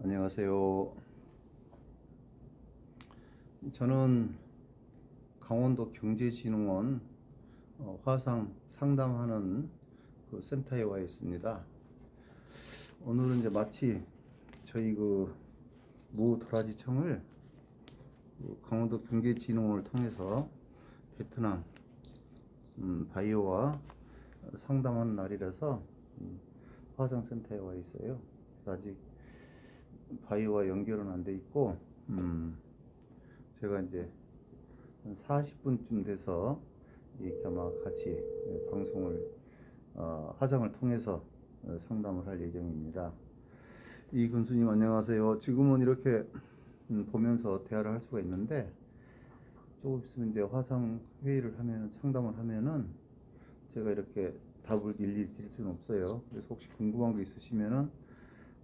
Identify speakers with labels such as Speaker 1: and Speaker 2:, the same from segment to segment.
Speaker 1: 안녕하세요. 저는 강원도 경제진흥원 어, 화상 상담하는 그 센터에 와 있습니다. 오늘은 이제 마치 저희 그 무도라지청을 그 강원도 경제진흥원을 통해서 베트남 음, 바이오와 상담하는 날이라서 음, 화상센터에 와 있어요. 아직 바이오와 연결은 안 돼 있고, 음, 제가 이제 한 40분쯤 돼서 이렇게 아마 같이 방송을, 어, 화상을 통해서 어, 상담을 할 예정입니다. 이근수님 안녕하세요. 지금은 이렇게 음, 보면서 대화를 할 수가 있는데, 조금 있으면 이제 화상 회의를 하면, 상담을 하면은 제가 이렇게 답을 일일이 드릴 수는 없어요. 그래서 혹시 궁금한 거 있으시면은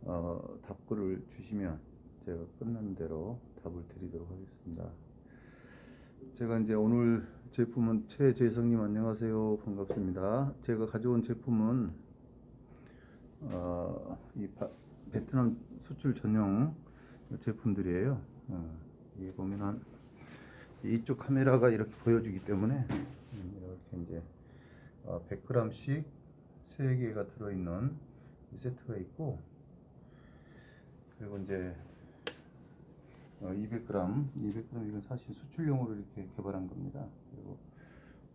Speaker 1: 어, 답글을 주시면 제가 끝나는 대로 답을 드리도록 하겠습니다. 제가 이제 오늘 제품은 최재성님 안녕하세요 반갑습니다. 제가 가져온 제품은 어, 이 바- 베트남 수출 전용 제품들이에요. 어, 이게 보면 한 이쪽 카메라가 이렇게 보여주기 때문에 음, 이렇게 이제 어, 100g씩 3개가 들어있는 이 세트가 있고 그리고 이제 어, 200g, 200g 이건 사실 수출용으로 이렇게 개발한 겁니다. 그리고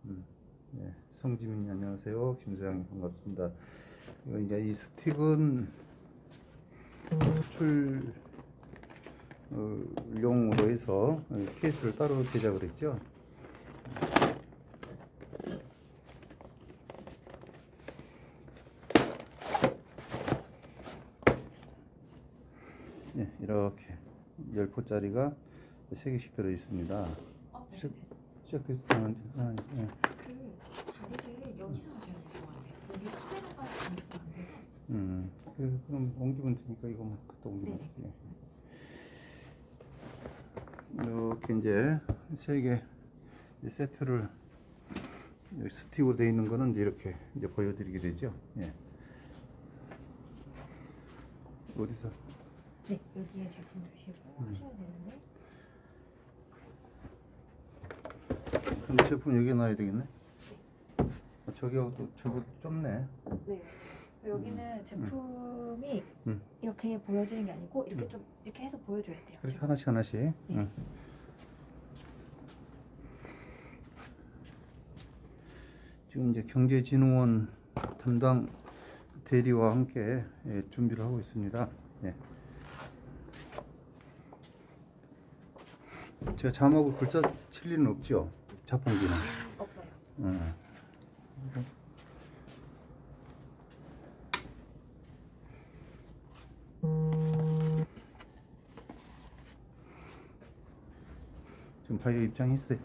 Speaker 1: 음, 네, 성지민 안녕하세요. 김소영 반갑습니다. 그리고 이제 이 스틱은 수출용으로 해서 어, 케이스를 따로 제작을 했죠. 네, 이렇게 10포짜리가 3개씩 들어 있습니다.
Speaker 2: 어, 네.
Speaker 1: 시작, 시작됐으면 아, 네.
Speaker 2: 그 자리를 여기서 하셔야 될것 같아요. 여기 카메라가 전부 안 돼서.
Speaker 1: 음, 그, 그럼 옮기면 되니까 이거만 갖다 옮기면
Speaker 2: 네.
Speaker 1: 되지. 이렇게 이제 세 개 세트를 스틱으로 되어 있는 거는 이렇게 이제 보여드리게 되죠. 예. 어디서?
Speaker 2: 네, 여기에 제품 두시고
Speaker 1: 음.
Speaker 2: 하셔야 되는데.
Speaker 1: 근데 제품 여기에 놔야 되겠네. 아, 저기하고 저거 좁네.
Speaker 2: 네. 여기는 제품이
Speaker 1: 음.
Speaker 2: 이렇게 보여지는 게 아니고 이렇게
Speaker 1: 음.
Speaker 2: 좀 이렇게 해서 보여줘야 돼요.
Speaker 1: 그렇게
Speaker 2: 제품.
Speaker 1: 하나씩 하나씩. 응. 지금 이제 경제진흥원 담당 대리와 함께 예, 준비를 하고 있습니다. 예. 제가 자막으로 글자 칠 리는 없죠? 자판기는.
Speaker 2: 없어요.
Speaker 1: 응. 지금 바이오 입장했어요.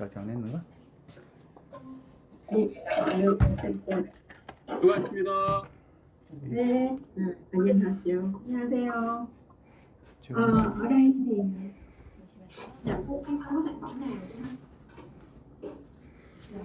Speaker 1: 아직 안 했는가?
Speaker 3: 수고하셨습니다.
Speaker 4: 네, 음, 안녕하세요. 안녕하세요.
Speaker 1: 지금
Speaker 4: thì
Speaker 2: 잠시만요.
Speaker 4: Dạ, cô không có sản phẩm nào chứ? Dạ.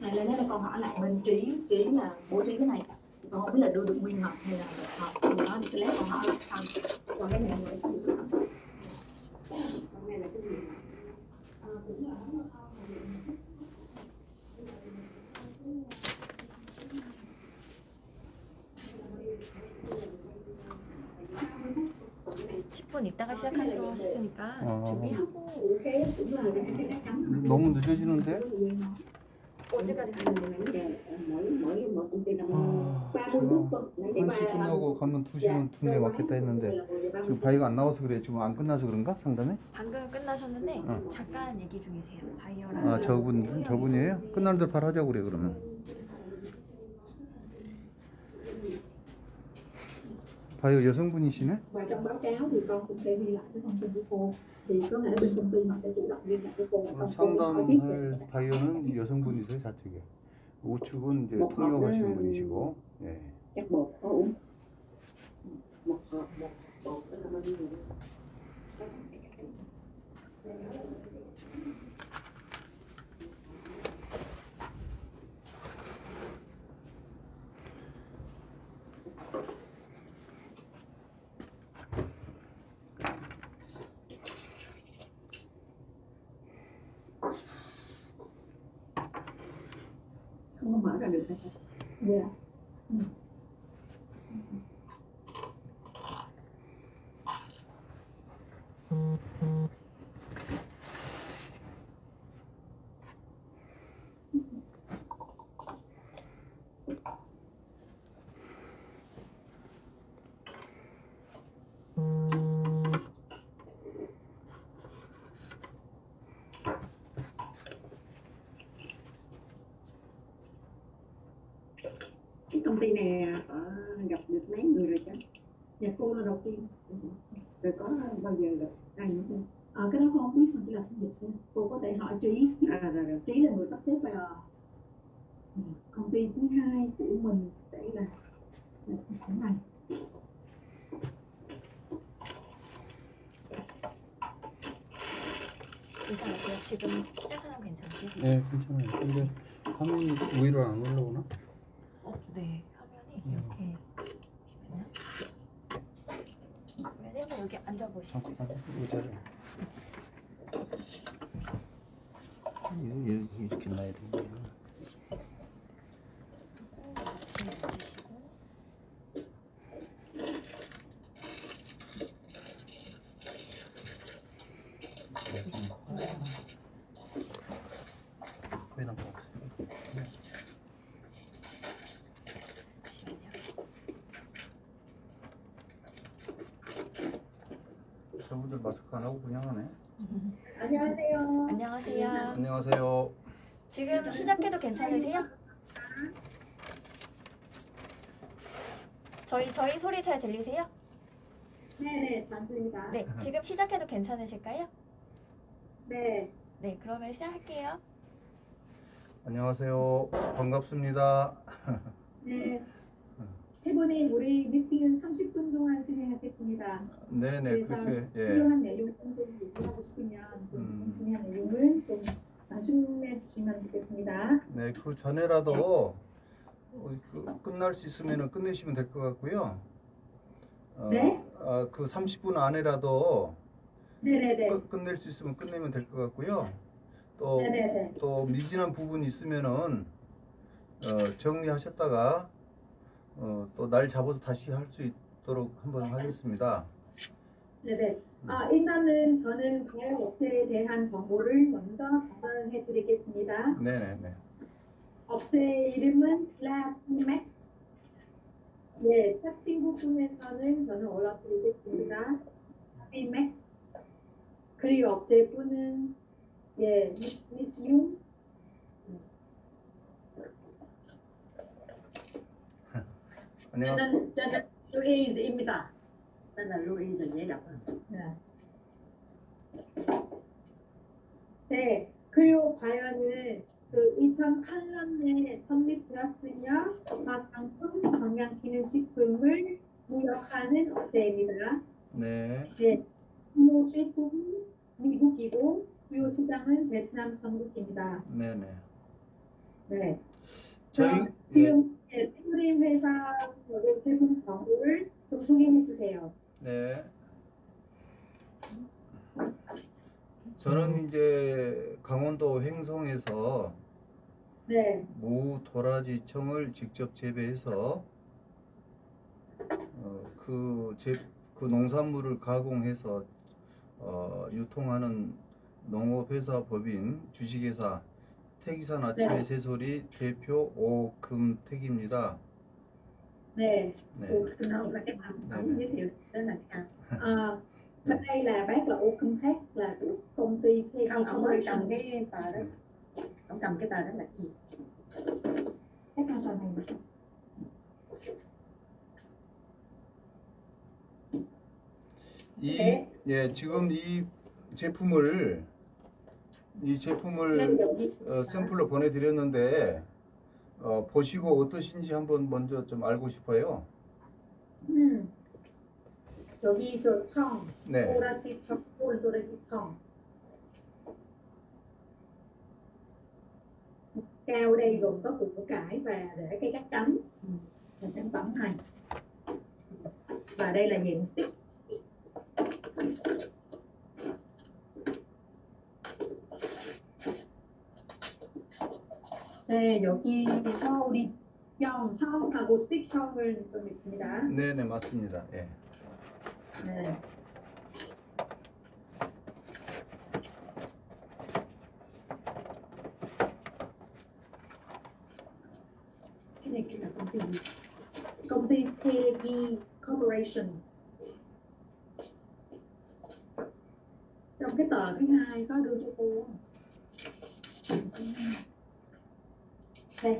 Speaker 4: Này lên đó con hỏi lại bên trí trí là bố trí cái này. Con không biết là đưa được nguyên hộp hay là hộp thì nó thì cái lát con hỏi lại xong. Còn cái này là cái này là cái gì? Ờ, cũng là là
Speaker 2: 10분 있다가 시작하시러 하셨으니까
Speaker 1: 어.
Speaker 2: 준비하고
Speaker 4: cái cái cánh
Speaker 1: 너무 늦어지는데?
Speaker 2: 언제까지
Speaker 4: ty năm
Speaker 1: 아, 1시
Speaker 4: ba
Speaker 1: 끝나고 가면 2시면 두뇌 맞겠다 했는데 지금 바이오가 안 나와서 그래. 지금 안 끝나서 그런가? 상담이?
Speaker 2: 방금 끝나셨는데
Speaker 1: 어.
Speaker 2: 잠깐 얘기 중이세요. 바이오랑
Speaker 1: 아, 저분, 저분이에요? 끝나는 대로 바로 하자고 그래, 그러면. 바이오 여성분이시네?
Speaker 4: và trong báo cáo thì con cũng sẽ ghi lại cái thông tin của cô thì có thể bên công ty họ sẽ chủ động liên lạc với cô và
Speaker 1: 오늘
Speaker 4: xong cô sẽ hỏi tiếp về
Speaker 1: 상담할 바이오는 여성분이세요, 좌측에. 우측은 이제
Speaker 4: 뭐,
Speaker 1: 통역하시는
Speaker 4: 음.
Speaker 1: 분이시고, 예.
Speaker 4: chắc bột có uống một hộp một bột đó là bao nhiêu không có mở ra được hả dạ ừ.
Speaker 3: ty này ở gặp được mấy người rồi chứ
Speaker 4: dạ cô là đầu tiên
Speaker 3: rồi có bao giờ gặp ai nữa không
Speaker 4: Ờ, cái đó con không biết mà chỉ là phiên dịch thôi cô có thể hỏi trí
Speaker 3: à rồi rồi
Speaker 4: trí là người sắp xếp vào ừ, công ty thứ hai của mình sẽ là là sản phẩm này
Speaker 2: 괜찮으세요? 지금 시작하는 괜찮으세요?
Speaker 1: 네, 괜찮아요. 근데 화면이 위로 안 올라오나?
Speaker 2: 어, 네. 화면이
Speaker 1: 음.
Speaker 2: 이렇게. 네, 한번 여기 앉아보시고
Speaker 1: 잠깐만, 의자를. 여기 이렇게 놔야 되는구나.
Speaker 2: 이렇게 앉으시고
Speaker 1: 거기다 뭐. 저분들 마스크 안 하고 그냥 하네.
Speaker 4: 안녕하세요
Speaker 2: 안녕하세요.
Speaker 1: 안녕하세요.
Speaker 2: 지금 시작해도 괜찮으세요? 저희 저희 소리 잘 들리세요?
Speaker 4: 네네 잠시입니다
Speaker 2: 네, 지금 시작해도 괜찮으실까요?
Speaker 4: 네
Speaker 2: 네, 그러면 시작할게요.
Speaker 1: 안녕하세요. 반갑습니다.
Speaker 4: 네. 이번에 우리 미팅은 30분 동안 진행하겠습니다.
Speaker 1: 네네 그렇게 예.
Speaker 4: 필요한 내용 좀 얘기하고 싶으면 좀
Speaker 1: 음.
Speaker 4: 중요한 내용을 좀 말씀해 주시면 좋겠습니다.
Speaker 1: 네, 그 전에라도 어, 그 끝날 수 있으면 끝내시면 될 것 같고요. 어,
Speaker 4: 네?
Speaker 1: 아, 그 30분 안에라도
Speaker 4: 네네네.
Speaker 1: 끝, 끝낼 수 있으면 끝내면 될 것 같고요. 또,
Speaker 4: 네네네.
Speaker 1: 또 미진한 부분이 있으면은 어, 정리하셨다가 어, 또 날 잡아서 다시 할 수 있도록 한번 하겠습니다.
Speaker 4: 네네. 아, 일단은 저는 과외 업체에 대한 정보를 먼저 전달해 드리겠습니다.
Speaker 1: 네네네.
Speaker 4: 업체 이름은 Labmax. 네, 채팅 부분에서는 저는 올려드리겠습니다. Labmax. 그리고 업체 분은 예, 미스, 미스 융.
Speaker 1: 안녕하세요.
Speaker 3: 저는 저는 루이즈입니다 dễ đọc hơn
Speaker 4: 네. 네, 그리고 과연은 그 2008년에 설립되었으며 마상품 건강기능식품을 무역하는 업체입니다.
Speaker 1: 네.
Speaker 4: 네, 규모 수입국은 미국이고 주요 시장은 베트남, 중국입니다.
Speaker 1: 네네.
Speaker 4: 네,
Speaker 1: 저희 예,
Speaker 4: 지금 네, 태그림 회사 제품 정보를 좀 소개해 주세요.
Speaker 1: 네. 저는 이제 강원도 횡성에서
Speaker 4: 네,
Speaker 1: 무 도라지청을 직접 재배해서 어, 그, 제, 그 농산물을 가공해서 어, 유통하는 농업회사 법인 주식회사 태기산 아침의
Speaker 4: 네.
Speaker 1: 새소리 대표 오금택입니다.
Speaker 4: 네.
Speaker 1: 네.
Speaker 4: Ủa,
Speaker 3: không là cái ông ông giới thiệu đó là cái anh
Speaker 4: À, bên đây là bác là Ô Cưng Thác là của công ty KG
Speaker 3: ông ông ơi cầm
Speaker 4: Commercial.
Speaker 3: cái tờ đó ông cầm cái tờ đó là cái gì
Speaker 4: Các con tòa này là
Speaker 1: 이,
Speaker 4: 네.
Speaker 1: 예, 지금 이 제품을 이 제품을 어, 샘플로 보내드렸는데 어, 보시고 어떠신지 한번 먼저 좀 알고 싶어요.
Speaker 4: 음. 여기 저 청,
Speaker 1: 네,
Speaker 4: 도라지 청, 도라지 청. Cao đây gồm có củ cải và để cây cắt cánh là sản phẩm này. Và đây là diện stick. 네, 여기에서 우리 형, 형하고 스틱 형을 좀 있습니다.
Speaker 1: 네네 맞습니다. 예.
Speaker 4: 네. cái này là công ty gì? công ty KG Corporation trong cái tờ thứ hai có đưa cho cô đây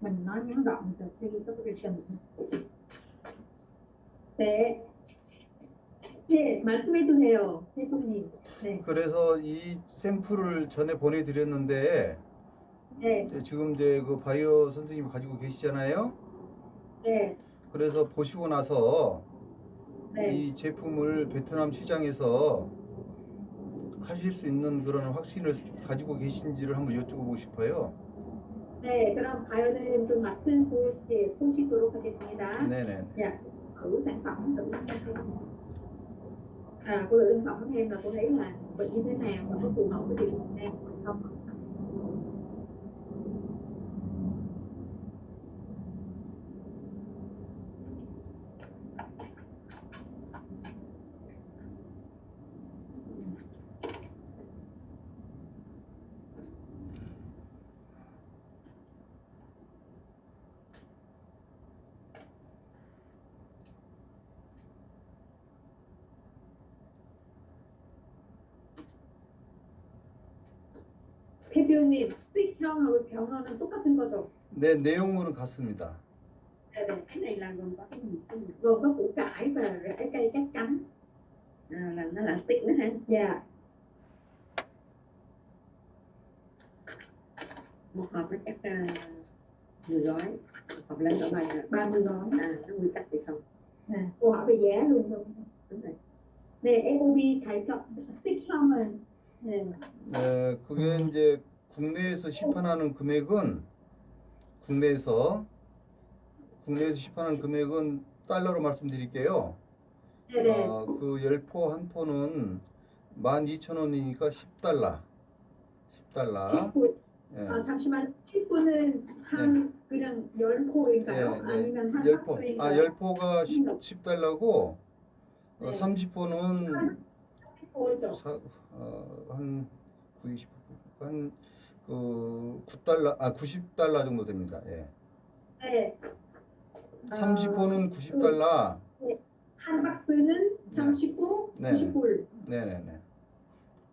Speaker 4: mình nói ngắn gọn từ Corporation 네. 네, 말씀해 주세요, 대통님. 네,
Speaker 1: 그래서 이 샘플을 전에 보내드렸는데
Speaker 4: 네,
Speaker 1: 이제 지금 이제 그 바이오 선생님이 가지고 계시잖아요.
Speaker 4: 네,
Speaker 1: 그래서 보시고 나서
Speaker 4: 네.
Speaker 1: 이 제품을 베트남 시장에서 하실 수 있는 그런 확신을 가지고 계신지를 한번 여쭤보고 싶어요.
Speaker 4: 네, 그럼 바이오는 좀 말씀 보, 예, 보시도록 하겠습니다.
Speaker 1: 네네.
Speaker 4: Dạ, thử sản phẩm thử xem. À, cô thử sản phẩm thêm là cô thấy là bệnh như thế nào và có phù hợp với điều Việt Nam hay không? 대표님, 스틱형하고 병원은 똑같은 거죠?
Speaker 1: 네 내용물은 같습니다.
Speaker 4: 네, 네.
Speaker 3: cái này là gồm có cái gì cái gì
Speaker 4: Gồm có củ cải và rễ cây cắt cánh.
Speaker 3: à, là nó là stick nữa ha
Speaker 4: Dạ,
Speaker 3: một hộp nó chắc uh, 10 gói một hộp lấy ở bài
Speaker 4: 30 gói.
Speaker 3: à nó nguyên tắc thì không
Speaker 4: Nè, cô hỏi về giá luôn không?
Speaker 3: đúng rồi
Speaker 4: 네, FOB 가격 스틱형은 네,
Speaker 1: 네, 그게 이제 국내에서 시판하는 금액은 국내에서 국내에서 시판하는 금액은 달러로 말씀드릴게요.
Speaker 4: 네, 네.
Speaker 1: 어, 그 열포 한 포는 12,000원이니까 10달러. 10달러.
Speaker 4: 10분.
Speaker 1: 예.
Speaker 4: 아, 잠시만. 10분은 한 그냥 열 포인가요?
Speaker 1: 네, 네.
Speaker 4: 아니면 한
Speaker 1: 열포. 아, 열포가 10, 10달러고 어,
Speaker 4: 네.
Speaker 1: 30포는
Speaker 4: 포죠.
Speaker 1: 사, 어, 한 90, 한 그 9달러, 아 90달러 정도 됩니다. 예.
Speaker 4: 네.
Speaker 1: 30포는 90달러.
Speaker 4: 한 박스는 30호,
Speaker 1: 네.
Speaker 4: 90불.
Speaker 1: 네네네.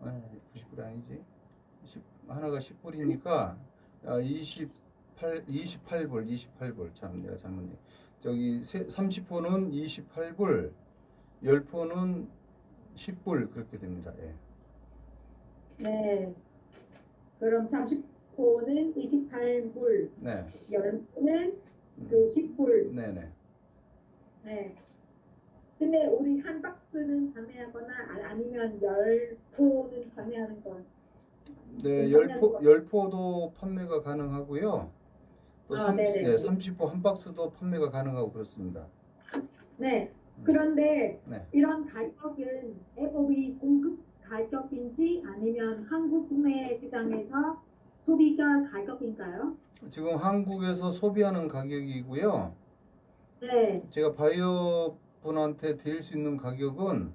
Speaker 1: 아, 90불 아니지. 10, 하나가 10불이니까 아, 28, 28불, 28불. 참 내가 잘못 얘기. 저기 세, 30포는 28불, 10포는 10불 그렇게 됩니다. 예.
Speaker 4: 네. 그럼 30호는 28불,
Speaker 1: 네.
Speaker 4: 10호는
Speaker 1: 음,
Speaker 4: 그 10불.
Speaker 1: 네 네.
Speaker 4: 네. 근데 우리 한 박스는 판매하거나 아- 아니면 열 포는 판매하는 건.
Speaker 1: 네,
Speaker 4: 음,
Speaker 1: 열포 열포도 판매가 가능하고요. 또
Speaker 4: 아,
Speaker 1: 30,
Speaker 4: 네네.
Speaker 1: 예, 30포 한 박스도 판매가 가능하고 그렇습니다.
Speaker 4: 네.
Speaker 1: 음.
Speaker 4: 그런데
Speaker 1: 네.
Speaker 4: 이런 가격은 FOB 공급 가격인지 아니면 한국 국내 시장에서 소비가 가격인가요?
Speaker 1: 지금 한국에서 소비하는 가격이고요.
Speaker 4: 네,
Speaker 1: 제가 바이오 분한테 드릴 수 있는 가격은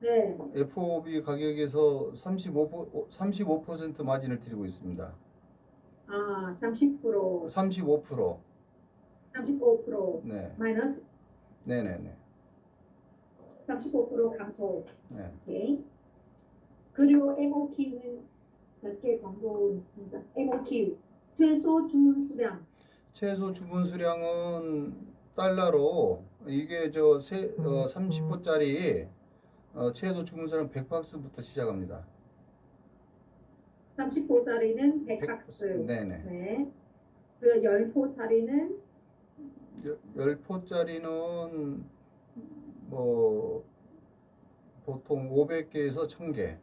Speaker 4: 네.
Speaker 1: FOB 가격에서 35% 35% 마진을 드리고 있습니다.
Speaker 4: 아, 30%,
Speaker 1: 35%.
Speaker 4: 35%
Speaker 1: 네.
Speaker 4: 마이너스
Speaker 1: 네, 네, 네.
Speaker 4: 35% 감소.
Speaker 1: 네.
Speaker 4: 오케이. 그리고 MOQ는 몇 개 정도 있습니다. MOQ 최소 주문 수량.
Speaker 1: 최소 주문 수량은 달러로 이게 저 세, 어, 30호짜리 어, 최소 주문 수량 100박스부터 시작합니다.
Speaker 4: 30호짜리는 100박스.
Speaker 1: 네, 네.
Speaker 4: 네. 그 10호짜리는
Speaker 1: 10포짜리는 뭐 보통 500개에서 1000개.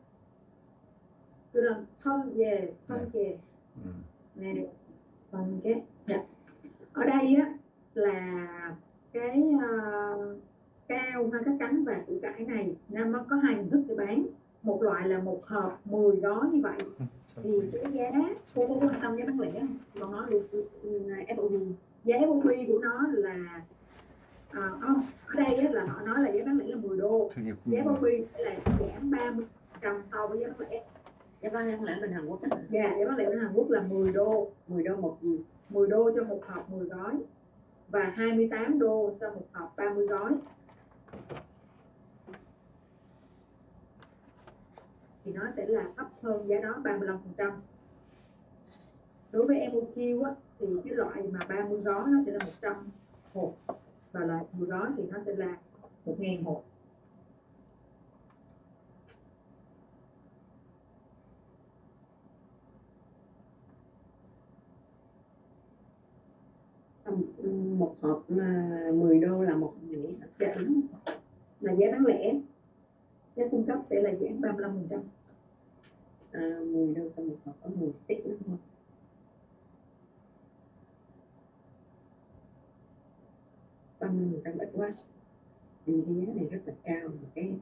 Speaker 4: 그럼 1000, 예, 1000개.
Speaker 1: 음.
Speaker 4: Nè, còn cái dạ. ở đây á là cái ờ, cao hay cái cắn và củ cải này Nam nó có hai hình thức để bán một loại là một hộp 10 gói như vậy
Speaker 1: 잘
Speaker 4: thì
Speaker 1: 보이네.
Speaker 4: cái giá cô cô có quan tâm giá bán lẻ không còn nó luôn
Speaker 3: FOB
Speaker 4: giá FOB của nó là à, ở đây á, là họ nói là giá bán lẻ là 10 đô. Giá
Speaker 1: bao
Speaker 4: quy là giảm 30 trăm so với giá bán lẻ.
Speaker 3: Giá bán lẻ bên Hàn Quốc
Speaker 4: dạ yeah, giá bán lẻ bên Hàn Quốc là 10 đô.
Speaker 3: 10 đô một gì?
Speaker 4: 10 đô cho một hộp 10 gói và 28 đô cho một hộp 30 gói. Thì nó sẽ là thấp hơn giá đó 35% đối với MOQ á, thì cái loại mà 30 gói nó sẽ là 100 hộp và là 10 đó thì nó sẽ là một ngàn hộp
Speaker 3: một hộp mà 10 đô là một nhỉ?
Speaker 4: Dạ là giá bán lẻ. Giá cung cấp sẽ là giảm 35%
Speaker 3: à, 10 đô cho một hộp có 10 stick đúng không mươi phần trăm ít quá vì cái giá này rất là cao mà cái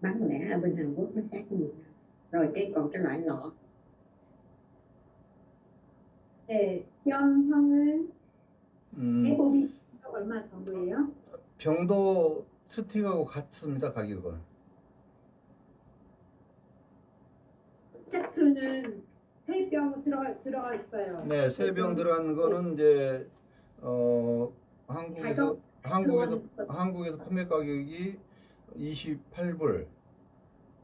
Speaker 3: bán lẻ ở bên Hàn Quốc nó khác nhiều rồi cái còn cái loại lọ
Speaker 4: 네, 형, 형은
Speaker 1: 음,
Speaker 4: FOB 얼마 정도예요?
Speaker 1: 병도 스틱하고 같습니다 가격은.
Speaker 4: 세트는 세 병 들어 들어가 있어요.
Speaker 1: 네, 세 병 들어간 거는 이제 어 한국에서 한국에서 한국에서 판매 가격이 28불.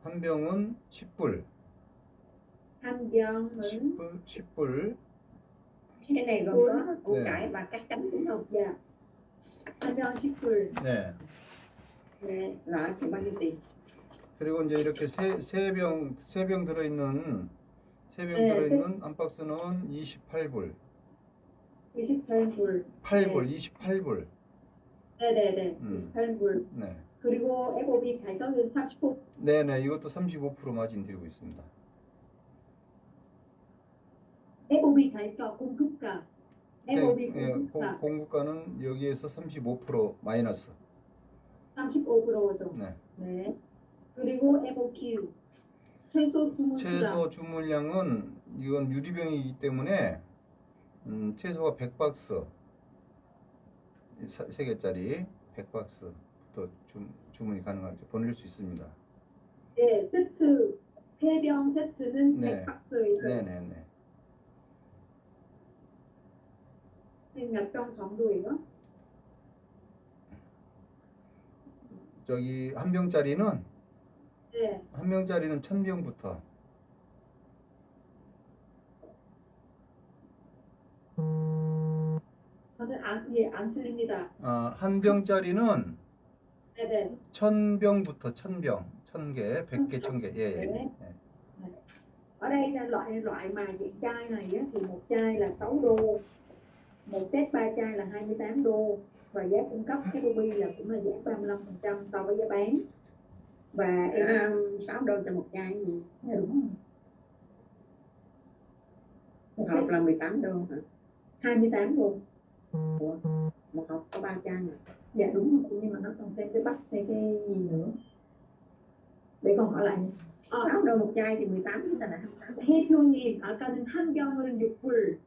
Speaker 1: 한 병은 10불.
Speaker 4: 한 병은
Speaker 1: 10불, 10불.
Speaker 3: cái này gồm có củ
Speaker 1: Nè.
Speaker 3: cải và các chấm đúng không
Speaker 4: 야, 한병 10불.
Speaker 1: 네.
Speaker 3: Nè, rồi thì bao nhiêu tiền
Speaker 1: 그리고 이제 이렇게 세세병 세 병 들어 있는 세 병
Speaker 4: 네,
Speaker 1: 들어 있는 한 박스는 28불.
Speaker 4: 28불.
Speaker 1: 8불, 28불.
Speaker 4: 네, 네, 네.
Speaker 1: 음.
Speaker 4: 28불.
Speaker 1: 네.
Speaker 4: 그리고 FOB 가격은 35.
Speaker 1: 네, 네. 이것도 35% 마진 드리고 있습니다.
Speaker 4: FOB 가격 공급가. FOB
Speaker 1: 예,
Speaker 4: 공급가
Speaker 1: 공, 공급가는 여기에서 35% 마이너스.
Speaker 4: 35%죠.
Speaker 1: 네.
Speaker 4: 네. 그리고 FOQ 최소 주문.
Speaker 1: 최소 주문량은 이건 유리병이기 때문에 음, 최소가 100박스. 이 사- 세 개짜리 100박스부터 주, 주문이 가능하죠. 보낼 수 있습니다.
Speaker 4: 네, 세트 세병 세트는
Speaker 1: 네.
Speaker 4: 100박스이죠.
Speaker 1: 네, 네, 네.
Speaker 4: 몇병 정도예요?
Speaker 1: 저기 한 병짜리는
Speaker 4: 네.
Speaker 1: 한 병짜리는 1000병부터
Speaker 4: 저는 안, 예, 안 틀립니다.
Speaker 1: 아, 한 병짜리는
Speaker 4: 네네.
Speaker 1: 1000병부터 1000병, 1000개, 100개, 1000개. 예, 예.
Speaker 4: 네.
Speaker 1: 예.
Speaker 4: Ở đây là loại loại mà dạng chai này á, thì một chai là 6 đô, một set 3 chai là 28 đô và giá cung cấp FOB là cũng là giảm 35% so với giá bán. Và em
Speaker 3: à, 6 đô cho một chai gì
Speaker 4: dạ, đúng rồi.
Speaker 3: một
Speaker 4: Một
Speaker 3: hộp
Speaker 4: set
Speaker 3: là 18 đô hả
Speaker 4: 28 đô.
Speaker 3: Ủa, một hộp có 3 chai mà
Speaker 4: Dạ đúng rồi, nhưng mà nó còn thêm cái bắp thêm cái gì nữa. Để con hỏi lại. 아,
Speaker 3: 6 đô một chai thì 18 chứ sao lại 28
Speaker 4: 대표님, 아까는 한 병은 6불,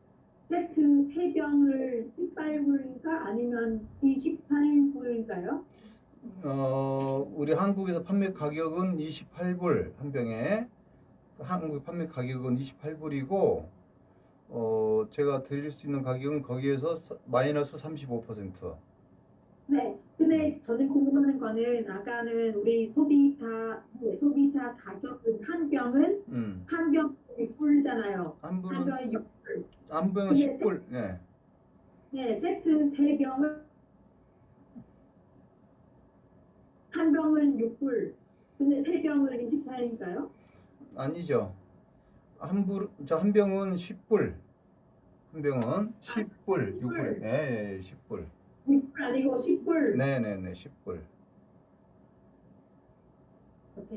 Speaker 4: 세트 세 병을 18불인가 아니면 28불인가요?
Speaker 1: 어, 우리 한국에서 판매 가격은 28불 한 병에 한국 판매 가격은 28불이고 어, 제가 드릴 수 있는 가격은 거기에서 서- 마이너스 35%.
Speaker 4: 네. 근데 저는 궁금한 거는 아까는 우리 소비자 네, 소비자 가격은 한 병은
Speaker 1: 음.
Speaker 4: 한 병 6불이잖아요. 한한
Speaker 1: 불은
Speaker 4: 병 6불.
Speaker 1: 한 병은
Speaker 4: 근데
Speaker 1: 10불. 네.
Speaker 4: 네, 세트 세 병은 한 병은 6불. 근데 세 병은 28인가요?
Speaker 1: 아니죠. 한 불, 저 한 병은 10불. 한 병은 10불, 6불. 예, 예, 예, 10불.
Speaker 4: 6불 아니고 10불.
Speaker 1: 네, 네, 네, 10불.
Speaker 4: Ok.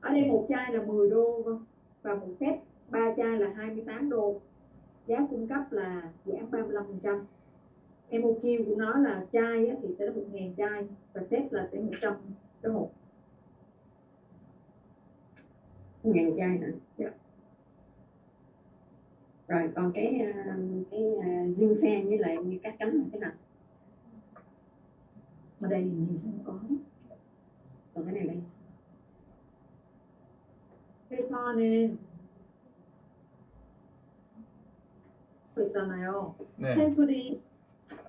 Speaker 4: Ở đây một chai là 10 đô con và một set 3 chai là 28 đô. Giá cung cấp là giảm 35%. MOQ của nó là chai á, thì sẽ là 1.000 chai và set là sẽ 100 cái hộp.
Speaker 3: ngàn chai nữa
Speaker 4: Dạ.
Speaker 3: rồi còn cái à, cái à, dương sen với lại các cánh là cái nào
Speaker 4: ở đây hình như không có
Speaker 3: còn cái này đây
Speaker 4: 회사는 그 있잖아요.
Speaker 1: 네.
Speaker 4: 샘플이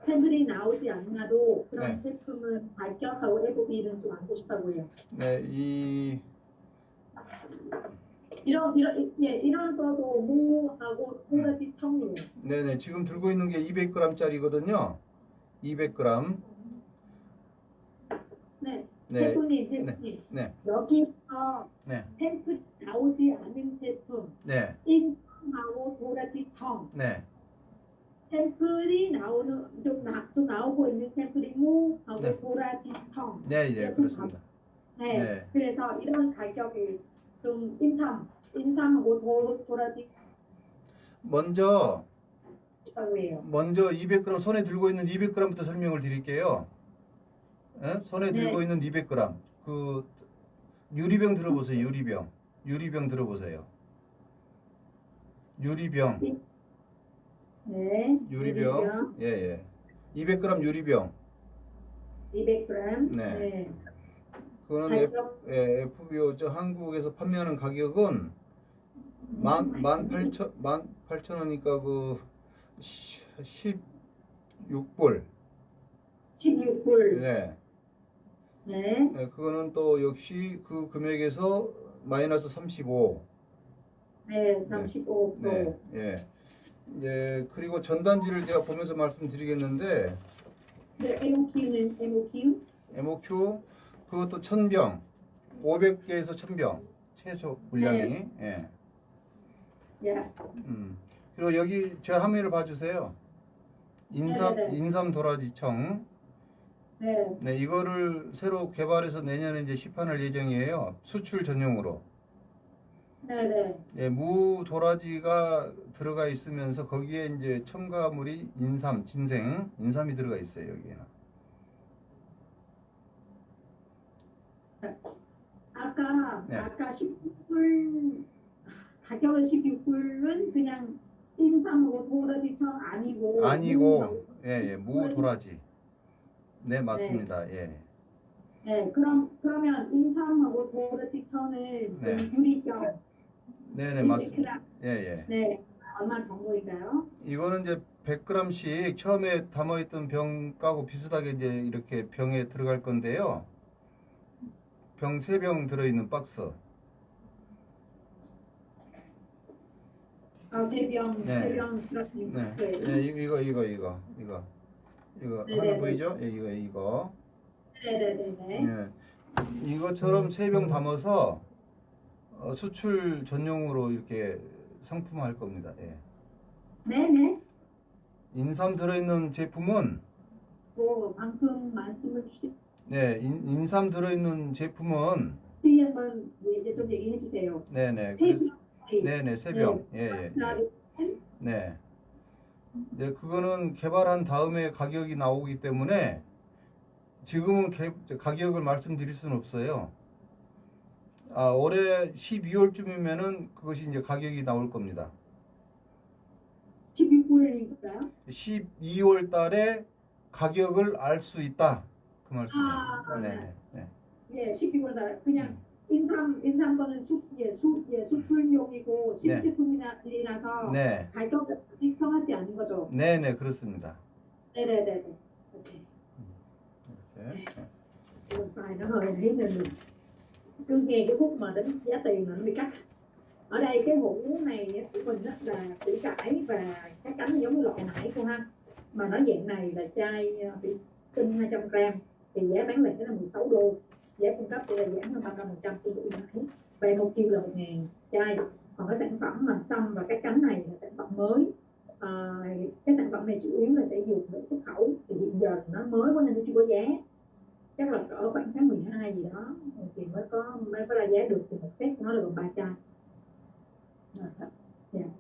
Speaker 4: 샘플이 나오지 않아도 그런
Speaker 1: 네.
Speaker 4: 제품은 발견하고 FB는 좀 안고 싶다고 해요.
Speaker 1: 네, 이
Speaker 4: 이런 이런 예 이런 거도 무하고 호가지 청이에요.
Speaker 1: 네네 지금 들고 있는 게 200g짜리거든요. 200g.
Speaker 4: 네,
Speaker 1: 네.
Speaker 4: 샘플님 샘플님
Speaker 1: 네.
Speaker 4: 여기서
Speaker 1: 네.
Speaker 4: 샘플 나오지 않는 제품
Speaker 1: 네.
Speaker 4: 인하고 도라지 청
Speaker 1: 네.
Speaker 4: 샘플이 나오는 좀, 나, 좀 나오고 있는 샘플이 무하고
Speaker 1: 네.
Speaker 4: 도라지 청
Speaker 1: 네, 네, 그렇습니다.
Speaker 4: 네.
Speaker 1: 네.
Speaker 4: 그래서 이런 가격이 좀 인삼, 인삼하고 도, 도라지
Speaker 1: 먼저. 먼저 200g 손에 들고 있는 200g부터 설명을 드릴게요. 예? 손에
Speaker 4: 네.
Speaker 1: 들고 있는 200g. 그 유리병 들어보세요. 유리병. 유리병 들어보세요. 유리병.
Speaker 4: 네.
Speaker 1: 유리병. 예, 예. 200g 유리병.
Speaker 4: 200g.
Speaker 1: 네.
Speaker 4: 네.
Speaker 1: 그거는 F,
Speaker 4: 가격
Speaker 1: 예, FBO 저 한국에서 판매하는 가격은 만, 만 팔천, 만 팔천 원이니까 그 16불.
Speaker 4: 16불.
Speaker 1: 네.
Speaker 4: 네.
Speaker 1: 네, 그거는 또 역시 그 금액에서 마이너스 35.
Speaker 4: 네. 35%.
Speaker 1: 네, 예. 예, 그리고 전단지를 제가 보면서 말씀드리겠는데
Speaker 4: 네. MOQ는 MOQ.
Speaker 1: MOQ 그것도 1000병, 500개에서 1000병 최소 분량이. 예.
Speaker 4: 예.
Speaker 1: 음. 그리고 여기 제 화면을 봐주세요. 인삼
Speaker 4: 네네네.
Speaker 1: 인삼 도라지청.
Speaker 4: 네.
Speaker 1: 네, 이거를 새로 개발해서 내년에 이제 시판할 예정이에요. 수출 전용으로.
Speaker 4: 네. 네.
Speaker 1: 예, 무 도라지가 들어가 있으면서 거기에 이제 첨가물이 인삼, 진생, 인삼이 들어가 있어요 여기에는.
Speaker 4: 아까
Speaker 1: 네.
Speaker 4: 아까 16불 가격은 16불은 그냥 인삼하고 도라지청 아니고
Speaker 1: 아니고 예, 예, 무 도라지. 네, 맞습니다. 예.
Speaker 4: 네 그럼 그러면 인삼하고 도라지청은
Speaker 1: 네.
Speaker 4: 좀 유리병
Speaker 1: 네, 네, 맞습니다.
Speaker 4: 100g
Speaker 1: 예, 예.
Speaker 4: 네 얼마 정도인가요?
Speaker 1: 이거는 이제 100g씩 처음에 담아있던 병하고 비슷하게 이제 이렇게 병에 들어갈 건데요. 병 3병 들어있는 박스.
Speaker 4: 세병
Speaker 1: 네.
Speaker 4: 세병 들어있는
Speaker 1: 네. 네, 이- 이거 이거 이거 이거 이거
Speaker 4: 네,
Speaker 1: 하나
Speaker 4: 네,
Speaker 1: 보이죠? 예, 이거 이거.
Speaker 4: 네네네네.
Speaker 1: 예. 이것처럼 세 병 담아서 어, 수출 전용으로 이렇게 상품화할 겁니다. 예.
Speaker 4: 네네.
Speaker 1: 인삼 들어있는 제품은
Speaker 4: 뭐 방금 말씀을 주신
Speaker 1: 네, 인, 인삼 들어있는 제품은
Speaker 4: 뒤에 한번 이제 좀 얘기해 주세요.
Speaker 1: 네네 그래서
Speaker 4: 세병
Speaker 1: 네네 세 병. 예, 예, 예. 네. 네, 그거는 개발한 다음에 가격이 나오기 때문에 지금은 개- 가격을 말씀드릴 수는 없어요. 아, 올해 12월쯤이면은 그것이 이제 가격이 나올 겁니다.
Speaker 4: 16불인가요?
Speaker 1: 12월 달에 가격을 알 수 있다. 그 말씀이에요.
Speaker 4: 아,
Speaker 1: 네, 네, 네.
Speaker 4: 예, 12월 달 그냥
Speaker 1: 음.
Speaker 4: 인삼 인삼 거는 수, 예, 수, 예, 수출용이고 신제품이라서
Speaker 1: 네.
Speaker 4: 가격을 아직 정하지 않은 거죠.
Speaker 1: 네, 네, 그렇습니다.
Speaker 4: 네네네. 오케이.
Speaker 1: 이렇게. 네.
Speaker 4: Một vài nó hơi thấy mình cứ nghe cái khúc mà đến giá tiền là nó bị cắt ở đây cái hũ này của mình á là củ cải và cái cánh giống như loại nãy cô ha mà nó dạng này là chai ờ, thủy tinh 200 gram thì giá bán lẻ là 16 đô giá cung cấp sẽ là giảm hơn 35 phần trăm tương củ nãy về một chiều là một ngàn chai. Còn cái sản phẩm mà xăm và cái cánh này là sản phẩm mới. À, cái sản phẩm này chủ yếu là sẽ dùng để xuất khẩu. Thì hiện giờ nó mới quá nên nó chưa có giá. Chắc là ở khoảng tháng 12 gì đó thì mới có mới có ra giá được. Thì một set nó là gồm ba chai. À, dạ. yeah.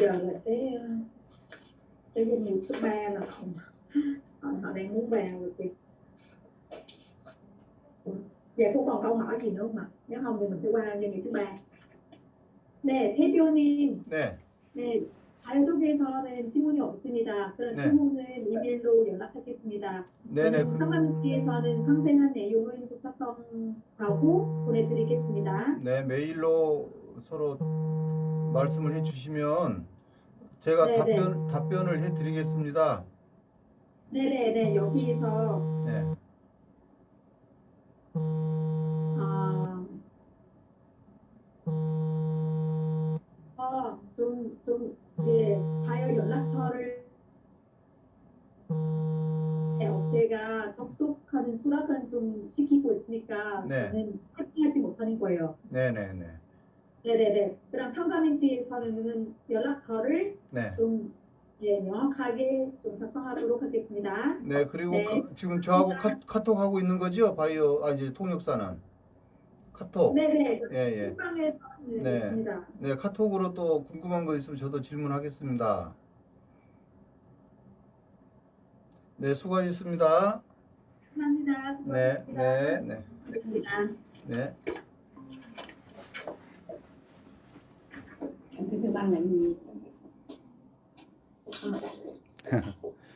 Speaker 4: Giờ là cái cái danh mục số 3 là họ, đang muốn vào rồi kìa dạ cô còn câu hỏi gì nữa không ạ nếu không thì mình sẽ qua doanh nghiệp thứ ba 네 대표님
Speaker 1: 네.
Speaker 4: 네 바이오 쪽에서는 질문이 없습니다 그럼
Speaker 1: 네.
Speaker 4: 질문은 이메일로 연락하겠습니다
Speaker 1: 네네.
Speaker 4: 그리고 상담기에서는 상세한 내용은 조작성하고 보내드리겠습니다
Speaker 1: 네, 메일로 서로 말씀을 해주시면 제가
Speaker 4: 네,
Speaker 1: 답변 답변을 해드리겠습니다.
Speaker 4: 네네네 여기서
Speaker 1: 네,
Speaker 4: 아, 어, 좀, 좀, 예, 바이오 연락처를 네, 업체가 접속하는 수락은 좀 시키고 있으니까
Speaker 1: 네.
Speaker 4: 저는 확인하지 못하는 거예요.
Speaker 1: 네, 네, 네,
Speaker 4: 네네네. 그럼 상담인지에서는 연락처를
Speaker 1: 네.
Speaker 4: 좀 예, 명확하게 좀 작성하도록 하겠습니다.
Speaker 1: 네, 그리고
Speaker 4: 네.
Speaker 1: 카- 지금 저하고 카, 카톡 하고 있는 거죠? 바이오 아 이제 통역사는 카톡.
Speaker 4: 네네.
Speaker 1: 예, 예.
Speaker 4: 방에
Speaker 1: 네.
Speaker 4: 있습니다.
Speaker 1: 네, 카톡으로 또 궁금한 거 있으면 저도 질문하겠습니다. 네, 수고하셨습니다.
Speaker 4: 감사합니다.
Speaker 1: 네,
Speaker 4: 수고하셨습니다.
Speaker 1: 네, 네,
Speaker 4: 감사합니다.
Speaker 1: 네.
Speaker 3: Cái là gì?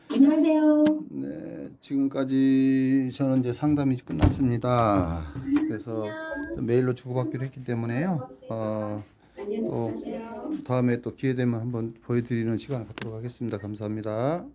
Speaker 4: 안녕하세요.
Speaker 1: 네, 지금까지 저는 이제 상담이 끝났습니다. 그래서 메일로 주고받기로 했기 때문에요. 어, 또
Speaker 4: 안녕하세요.
Speaker 1: 다음에 또 기회 되면 한번 보여드리는 시간 갖도록 하겠습니다. 감사합니다.